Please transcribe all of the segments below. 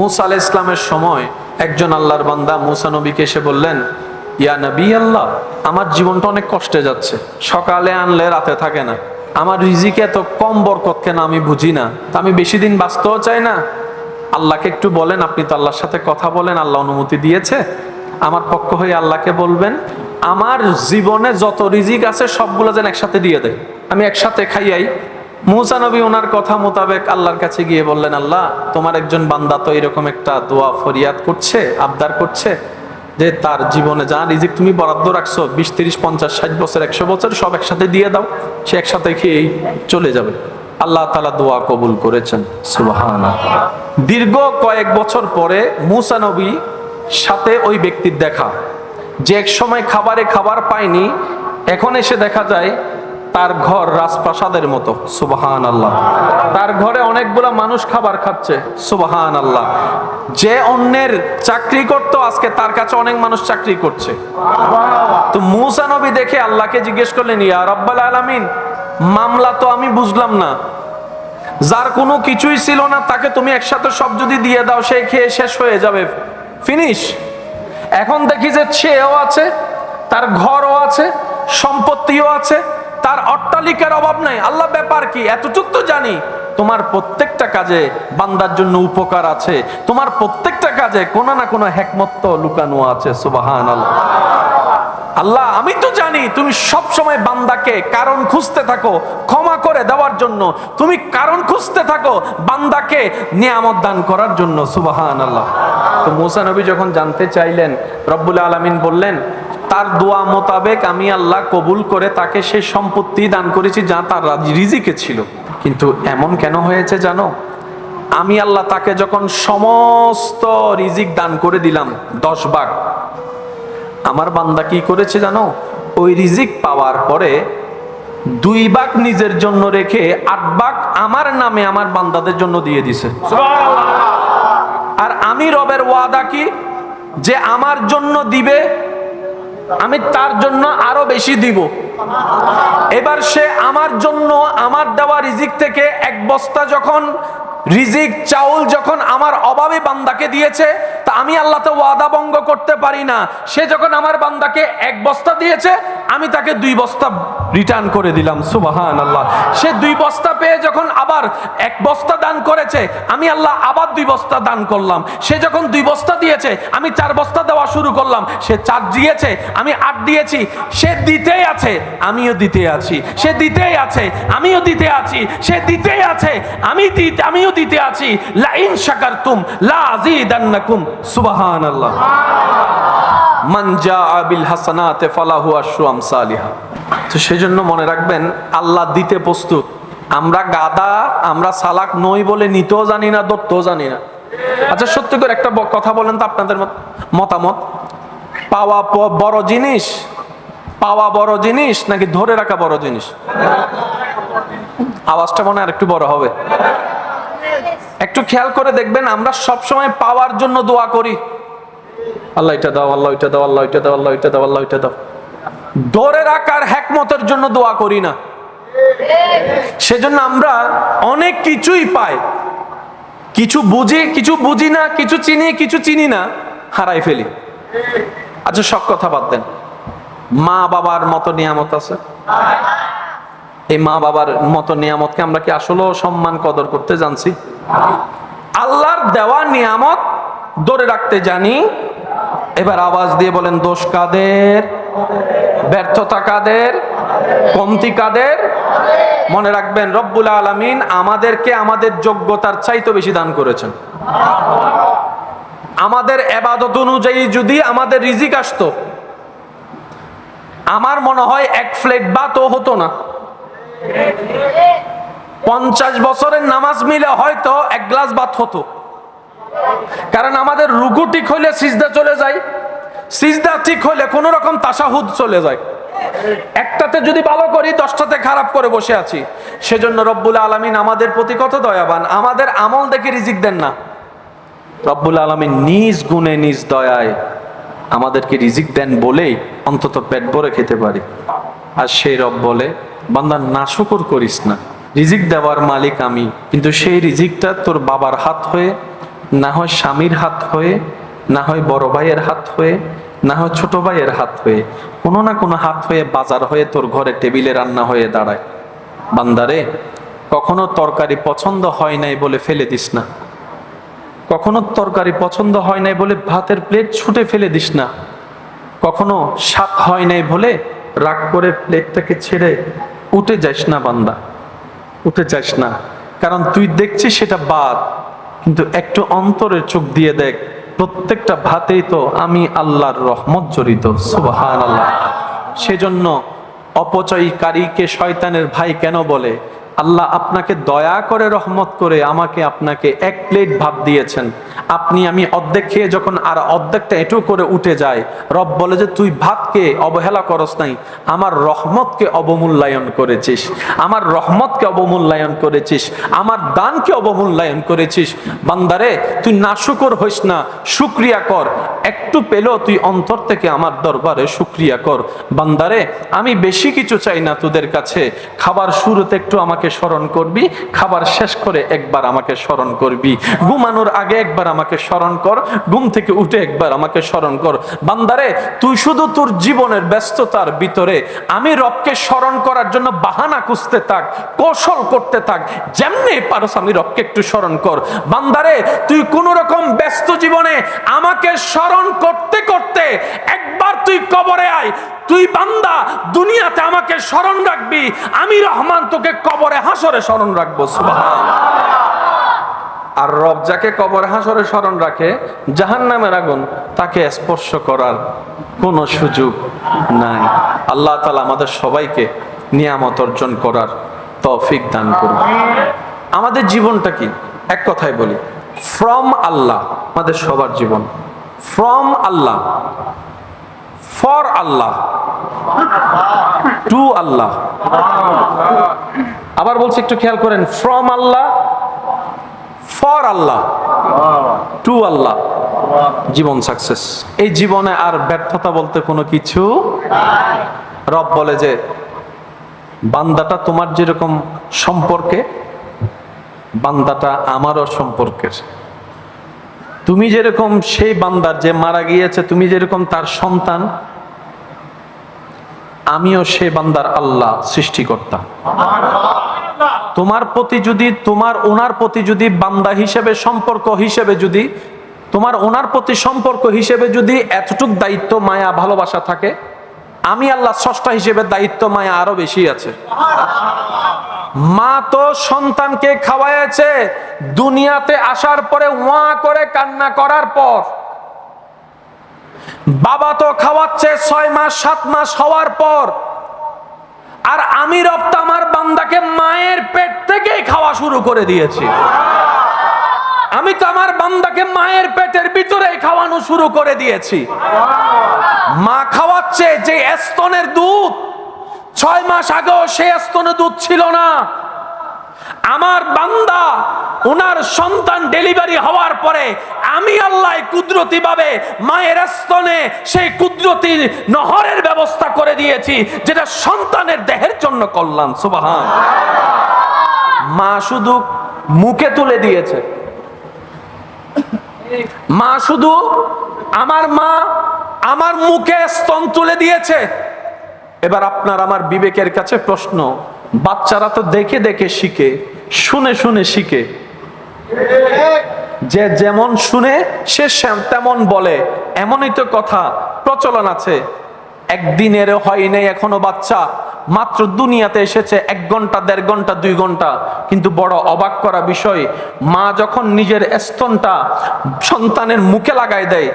মুসা আলাহ ইসলামের সময় একজন আল্লাহর বান্দা মুসা নবীকে এসে বললেন, ইয়া নবী আল্লাহ, আমার জীবনটা অনেক কষ্টে যাচ্ছে। সকালে আনলে রাতে থাকে না। আমার রিজিকে এত কম বরকত কেন আমি বুঝি না? তা আমি বেশি দিন বাঁচতেও চাই না। আল্লাহকে একটু বলেন, আপনি তো আল্লাহর সাথে কথা বলেন, আল্লাহ অনুমতি দিয়েছে। আমার পক্ষ হয়ে আল্লাহকে বলবেন, আমার জীবনে যত রিজিক আছে সবগুলো যেন একসাথে দিয়ে দেয়। আমি একসাথে খাইয়াই মুসা নবী ওনার কথা মোতাবেক আল্লাহর কাছে গিয়ে বললেন, আল্লাহ, তোমার একজন বান্দা তো এরকম একটা দোয়া, ফরিয়াদ করছে, আবদার করছে যে তার জীবনে যা রিজিক তুমি বরাদ্দ রাখছো, বিশ, তিরিশ, পঞ্চাশ, ষাট বছর, একশো বছর সব একসাথে দিয়ে দাও, সে একসাথে খেয়েই চলে যাবে। আল্লাহ তালা দোয়া কবুল করেছেন সুবাহানা দীর্ঘ কয়েক বছর পরে মুসা নবী সাথে ওই ব্যক্তির দেখা। যে এক সময় খাবারে খাবার পায়নি, এখন এসে দেখা যায় তার ঘর রাজপ্রাসাদের মতো সুবাহান আল্লাহ তার ঘরে অনেকগুলা মানুষ খাবার খাচ্ছে সুবাহান আল্লাহ যে অন্যের চাকরি করতো, আজকে তার কাছে অনেক মানুষ চাকরি করছে। তো মুসা নবী দেখে আল্লাহকে জিজ্ঞেস করলেন, ইয়া রব্বাল আলামিন, মামলা তো আমি বুঝলাম না। যার কোনো কিছুই ছিল না, তাকে তুমি একসাথে সব যদি দিয়ে দাও, সে খেয়ে শেষ হয়ে যাবে। ফিনিশ? এখন দেখি যে ছেও আছে, তার ঘরও আছে, সম্পত্তিও আছে তার অট্টালিকার অভাব নাই। আল্লাহ, ব্যাপার কি? এতটুক তো জানি। তোমার প্রত্যেকটা কাজে বান্দার জন্য উপকার আছে। তোমার প্রত্যেকটা কাজে কোনো না কোনো হ্যাকমত্ত লুকানো আছে সুবাহান আল্লাহ, আমি তো জানি তুমি সব সময় বান্দাকে কারণ খুঁজতে থাকো, ক্ষমা করে দেওয়ার জন্য। তুমি কারণ খুঁজতে থাকো, বান্দাকে নিয়ামত দান করার জন্য সুবাহান আল্লাহ তো মুসা নবী যখন জানতে চাইলেন, রব্বুল আলমিন বললেন তার দোয়া মোতাবেক আমি আল্লাহ কবুল করে তাকে সেই সম্পত্তি দান করেছি যা তার রিজিকে ছিল। কিন্তু এমন কেন হয়েছে জানো? আমি আল্লাহ তাকে যখন সমস্ত রিজিক দান করে দিলাম দশ ভাগ আমার বান্দা কি করেছে জানো? ওই রিজিক পাওয়ার পরে দুই ভাগ নিজের জন্য রেখে আট ভাগ আমার নামে আমার বান্দাদের জন্য দিয়ে দিছে। আর আমি রবের ওয়াদা কি? যে আমার জন্য দিবে আমি তার জন্য আরও বেশি দিব। এবার সে আমার জন্য আমার দেওয়া রিজিক থেকে এক বস্তা যখন রিজিক, চাউল যখন আমার অভাবে বান্দাকে দিয়েছে, তা আমি আল্লাহ তো ওয়াদা ভঙ্গ করতে পারি না। সে যখন আমার বান্দাকে এক বস্তা দিয়েছে আমি তাকে দুই বস্তা রিটার্ন করে দিলাম সুবাহান আল্লাহ সে দুই বস্তা পেয়ে যখন আবার এক বস্তা দান করেছে, আমি আল্লাহ আবার দুই বস্তা দান করলাম। সে যখন দুই বস্তা দিয়েছে, আমি চার বস্তা দেওয়া শুরু করলাম। সে চার দিয়েছে, আমি আট দিয়েছি। সে দিতেই আছে, আমিও দিতে আছি। সে দিতেই আছে, আমিও দিতে আছি। সে দিতেই আছে, আমি দিতে আমিও দিতে আছি। লাইন শাকারতুম লা আযীদান্নাকুম সুবহানাল্লাহ। মান জাআ বিল হাসানাতে ফালাহু আশরু আমসালিহা। তো সেজন্য মনে রাখবেন, আল্লাহ দিতে প্রস্তুত। আমরা গাদা, আমরা সালাক নই বলে নিতেও জানি না, ধরতেও জানি না। আচ্ছা সত্যি করে একটা কথা বলেন তো আপনাদের মতামত। পাওয়া বড় জিনিস, পাওয়া বড় জিনিস, নাকি ধরে রাখা বড় জিনিস? আওয়াজটা মনে আর একটু বড় হবে। একটু খেয়াল করে দেখবেন, আমরা সবসময় পাওয়ার জন্য দোয়া করি। আল্লাহ এটা দাও, আল্লাহ এটা দাও, আল্লাহ এটা দাও, আল্লাহ এটা দাও, আল্লাহ এটা দাও। ধরে রাখার হ্যাকমতের জন্য দোয়া করি না। সেজন্য আমরা অনেক কিছুই পাই। কিছু বুঝি কিছু বুঝি না, কিছু চিনি কিছু চিনি না, হারাই ফেলি। আচ্ছা সব কথা বাদ দেন। মা বাবার মতো নিয়ামত আছে? এই মা বাবার মতো নিয়ামতকে আমরা কি আসলেও সম্মান কদর করতে জানছি? আল্লাহর দেওয়া নিয়ামত ধরে রাখতে জানি। এবার আওয়াজ দিয়ে বলেন, দোষ কাদের? ব্যর্থতা কাদের? কমতি কাদের? মনে রাখবেন, রব্বুল আলমিন আমাদেরকে আমাদের যোগ্যতার চাইতে বেশি দান করেছেন। আমাদের এবাদত অনুযায়ী যদি আমাদের রিজিক আসতো, আমার মনে হয় এক ফ্লেট প্লেট ভাতও হতো না। পঞ্চাশ বছরের নামাজ মিলে হয়তো এক গ্লাস ভাত হতো। কারণ আমাদের রুকু ঠিক হইলে সিজদা চলে যায়, সিজদা ঠিক হইলে কোন রকম তাসাহুদ চলে যায়। একটাতে যদি ভালো করি, দশটাতে খারাপ করে বসে আছি। সেজন্য রব্বুল আলমিন আমাদের প্রতি কত দয়াবান, আমাদের আমল দেখে রিজিক দেন না। রব্বুল আলমিন নিজ গুণে, নিজ দয়ায় আমাদেরকে রিজিক দেন বলেই অন্তত পেট ভরে খেতে পারি। আর সেই রব বলে, বান্দা নাশকর করিস না। রিজিক দেওয়ার মালিক আমি, কিন্তু সেই রিজিকটা তোর বাবার হাত হয়ে না হয় স্বামীর হাত হয়ে, না হয় বড় ভাইয়ের হাত হয়ে, না হয় ছোট ভাইয়ের হাত হয়ে, কোনো না কোনো হাত হয়ে বাজার হয়ে তোর ঘরে টেবিলে রান্না হয়ে দাঁড়ায়। বান্দারে, কখনো তরকারি পছন্দ হয় নাই বলে ফেলে দিস না। কখনো তরকারি পছন্দ হয় নাই বলে ভাতের প্লেট ছুটে ফেলে দিস না। কখনো স্বাদ হয় নাই বলে রাগ করে প্লেটটাকে ছেড়ে উঠে যাস না বান্দা, উঠে যাস না। কারণ তুই দেখছিস সেটা বাদ। কিন্তু একটু অন্তরের চোখ দিয়ে দেখ, প্রত্যেকটা ভাতেই তো আমি আল্লাহর রহমত জড়িত সুবাহান আল্লাহ সেজন্য অপচয়কারীকে শয়তানের ভাই কেন বলে? আল্লাহ আপনাকে দয়া করে রহমত করে আমাকে আপনাকে এক প্লেট ভাব দিয়েছেন। আপনি, আমি অর্ধেক খেয়ে যখন আর অর্ধেকটা এঁটো করে উঠে যায় রব বলে যে, তুই ভাতকে অবহেলা করস নাই, আমার রহমতকে অবমূল্যায়ন করেছিস, আমার রহমতকে অবমূল্যায়ন করেছিস, আমার দানকে অবমূল্যায়ন করেছিস। বান্দারে, তুই নাশুকর হইস না, শুক্রিয়া কর, একটু পেলেও তুই অন্তর থেকে আমার দরবারে শুক্রিয়া কর। বান্দারে, আমি বেশি কিছু চাই না তোদের কাছে, খাবার শুরুতে একটু আমাকে স্মরণ করবি, খাবার শেষ করে একবার আমাকে স্মরণ করবি। ঘুমানোর আগে একবার আমাকে স্মরণ কর, ঘুম থেকে উঠে একবার আমাকে স্মরণ কর। বান্দারে, তুই শুধু তোর জীবনের ব্যস্ততার ভিতরে আমি রবকে স্মরণ করার জন্য বাহানা খুঁজতে থাক, কৌশল করতে থাক, যেমনি পারস আমি রবকে একটু স্মরণ কর। বান্দারে, তুই কোন রকম ব্যস্ত জীবনে আমাকে স্মরণ করতে করতে একবার তুই কবরে আয়। তুই বান্দা, দুনিয়াতে আমাকে স্মরণ রাখবি। আমি রহমান তোকে কবরে হাসরে স্মরণ রাখব সুবহান আর রব যাকে কবর হাসরে স্মরণ রাখে জাহান নামের আগুন তাকে স্পর্শ করার কোনো সুযোগ নাই। আল্লাহ তালা আমাদের সবাইকে নিয়ামত অর্জন করার তৌফিক দান করুন। আমাদের জীবনটা কি? এক কথায় বলি ফ্রম আল্লাহ, আমাদের সবার জীবন। From Allah for Allah to Allah. আবার বলছি একটু খেয়াল করেন from Allah for Allah, to Allah, Jibon success. এই জীবনে আর ব্যর্থতা বলতে কোনো কিছু রব বলে যে, বান্দাটা তোমার যেরকম সম্পর্কে, বান্দাটা আমারও সম্পর্কের। তুমি যেরকম সেই বান্দার যে মারা গিয়েছে, তুমি যেরকম তার সন্তান, আমিও সেই বান্দার আল্লাহ সৃষ্টিকর্তা। তোমার প্রতি যদি, তোমার ওনার প্রতি যদি বান্দা হিসেবে সম্পর্ক হিসেবে যদি, তোমার ওনার প্রতি সম্পর্ক হিসেবে যদি এতটুক দায়িত্ব, মায়া, ভালোবাসা থাকে, আমি আল্লাহ স্রষ্টা হিসেবে দায়িত্ব, মায়া আরও বেশি আছে। মা তো সন্তানকে খাওয়াইছে দুনিয়াতে আসার পরে ওয়া করে কান্না করার পর। বাবা তো খাওয়াচ্ছে ছয় মাস, সাত মাস হওয়ার পর। আর আমি রপ্ত আমার বান্দাকে মায়ের পেট থেকেই খাওয়া শুরু করে দিয়েছি। আমি তো আমার বান্দাকে মায়ের পেটের ভিতরেই খাওয়ানো শুরু করে দিয়েছি। মা খাওয়াচ্ছে যে স্তনের দুধ। ছয় মাস আগেও সে স্তনে দুধ ছিল না। আমার বান্দা ওনার সন্তান ডেলিভারি হওয়ার পরে আমি আল্লাহ কুদরতি ভাবে মায়ের স্তনে সেই কুদরতি নহরের ব্যবস্থা করে দিয়েছি, যেটা সন্তানের দেহের জন্য কল্যাণ। সুবাহান। মা শুধু মুখে তুলে দিয়েছে। মা শুধু আমার মা আমার মুখে স্তন তুলে দিয়েছে। এবার আপনার আমার বিবেকের কাছে প্রশ্ন। বাচ্চারা তো দেখে দেখে শিখে, শুনে শুনে শিখে। যে যেমন শুনে, সে তেমন বলে। এমনই তো কথা, প্রচলন আছে। একদিনের হয় নাই এখনও বাচ্চা। মাত্র দুনিয়াতে এসেছে এক ঘণ্টা, দেড় ঘণ্টা, দুই ঘণ্টা। কিন্তু বড় অবাক করা বিষয়, মা যখন নিজের স্তনটা সন্তানের মুখে লাগাই দেয়,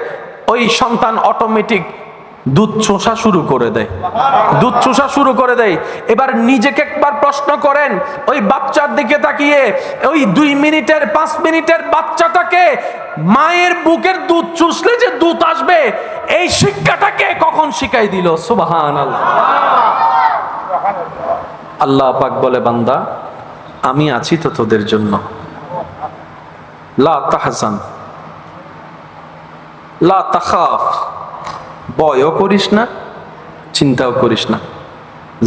ওই সন্তান অটোমেটিক দুধ চোষা শুরু করে দেয়। দুধ চোষা শুরু করে দেয়। এবার নিজেকে একবার প্রশ্ন করেন, ওই বাচ্চার দিকে তাকিয়ে, ওই দুই মিনিটের, পাঁচ মিনিটের বাচ্চাটাকে মায়ের বুকের দুধ চুষলে যে দুধ আসবে, এই শিক্ষাটাকে কখন শিখাই দিল? সুবাহান আল্লাহ পাক বলে, বান্দা, আমি আছি তো তোদের জন্য। লা তাহজান, লা তাখাফ। ভয়ও করিস না, চিন্তাও করিস না।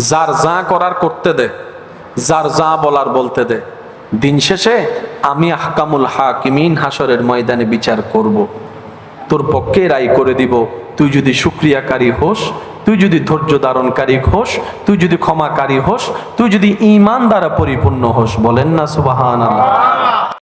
যার যা করার করতে দে, যার যা বলার বলতে দে। দিন শেষে আমি আহকামুল হাকিমিন হাসরের ময়দানে বিচার করব। তোর পক্ষে রায় করে দিব, তুই যদি সুক্রিয়াকারী হোস, তুই যদি ধৈর্য ধারণকারী হোস, তুই যদি ক্ষমাকারী হোস, তুই যদি ইমান দ্বারা পরিপূর্ণ হোস, বলেন না আল্লাহ